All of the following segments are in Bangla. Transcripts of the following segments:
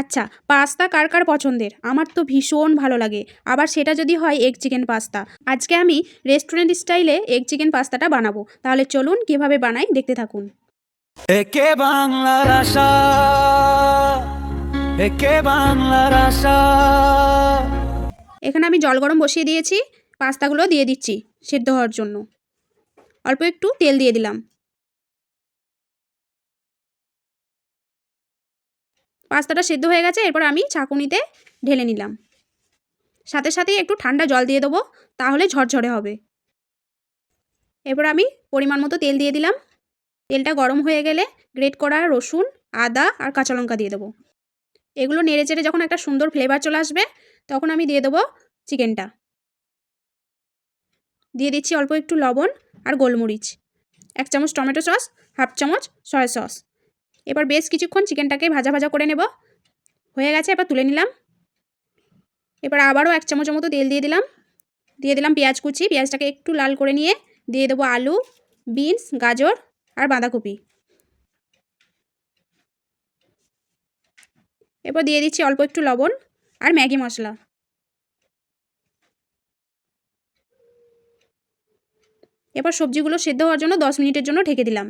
আচ্ছা পাস্তা কার কার পছন্দের? আমার তো ভীষণ ভালো লাগে। আবার সেটা যদি হয় এগ চিকেন পাস্তা। আজকে আমি রেস্টুরেন্ট স্টাইলে এগ চিকেন পাস্তাটা বানাবো। তাহলে চলুন কীভাবে বানাই দেখতে থাকুন। একে বাংলার আশা। একে বাংলার আশা। এখানে আমি জল গরম বসিয়ে দিয়েছি। পাস্তাগুলো দিয়ে দিচ্ছি সেদ্ধ হওয়ার জন্য। অল্প একটু তেল দিয়ে দিলাম। পাস্তাটা সেদ্ধ হয়ে গেছে, এরপর আমি চাকুনিতে ঢেলে নিলাম। সাথে সাথেই একটু ঠান্ডা জল দিয়ে দেবো, তাহলে ঝরঝরে হবে। এরপর আমি পরিমাণ মতো তেল দিয়ে দিলাম। তেলটা গরম হয়ে গেলে গ্রেট করা রসুন, আদা আর কাঁচা লঙ্কা দিয়ে দেবো। এগুলো নেড়ে চেড়ে যখন একটা সুন্দর ফ্লেভার চলে আসবে, তখন আমি দিয়ে দেবো চিকেনটা। দিয়ে দিচ্ছি অল্প একটু লবণ আর গোলমরিচ। এক চামচ টমেটো সস, হাফ চামচ সয়া সস। এবার বেশ কিছুক্ষণ চিকেনটাকে ভাজা ভাজা করে নেব। হয়ে গেছে, এবার তুলে নিলাম। এবার আবারও এক চামচের মতো তেল দিয়ে দিলাম। দিয়ে দিলাম পেঁয়াজ কুচি। পেঁয়াজটাকে একটু লাল করে নিয়ে দিয়ে দেবো আলু, বিনস, গাজর আর বাঁধাকপি। এরপর দিয়ে দিচ্ছি অল্প একটু লবণ আর ম্যাগি মশলা। এরপর সবজিগুলো সেদ্ধ হওয়ার জন্য দশ মিনিটের জন্য ঢেকে দিলাম।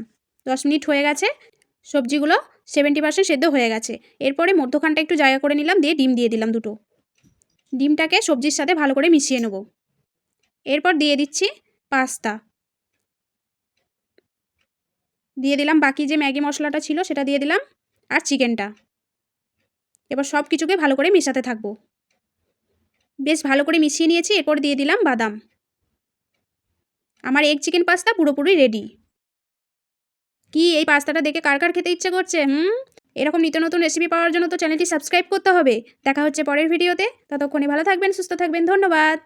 দশ মিনিট হয়ে গেছে। সবজিগুলো সেভেন্টি পার্সেন্ট সেদ্ধ হয়ে গেছে। এরপরে মধ্যখানটা একটু জায়গা করে নিলাম, দিয়ে ডিম দিয়ে দিলাম দুটো। ডিমটাকে সবজির সাথে ভালো করে মিশিয়ে নেব। এরপর দিয়ে দিচ্ছি পাস্তা। দিয়ে দিলাম বাকি যে ম্যাগি মশলাটা ছিল সেটা দিয়ে দিলাম, আর চিকেনটা। এবার সব কিছুকে ভালো করে মেশাতে থাকব। বেশ ভালো করে মিশিয়ে নিয়েছি, এরপর দিয়ে দিলাম বাদাম। আমার এগ চিকেন পাস্তা পুরোপুরি রেডি কি, এই পাস্তাটা দেখে কার কার খেতে ইচ্ছে করছে, হুম? এরকম নিত্য নতুন রেসিপি পাওয়ার জন্য তো চ্যানেলটি সাবস্ক্রাইব করতে হবে। দেখা হচ্ছে পরের ভিডিওতে ততক্ষণে ভালো থাকবেন, সুস্থ থাকবেন, ধন্যবাদ।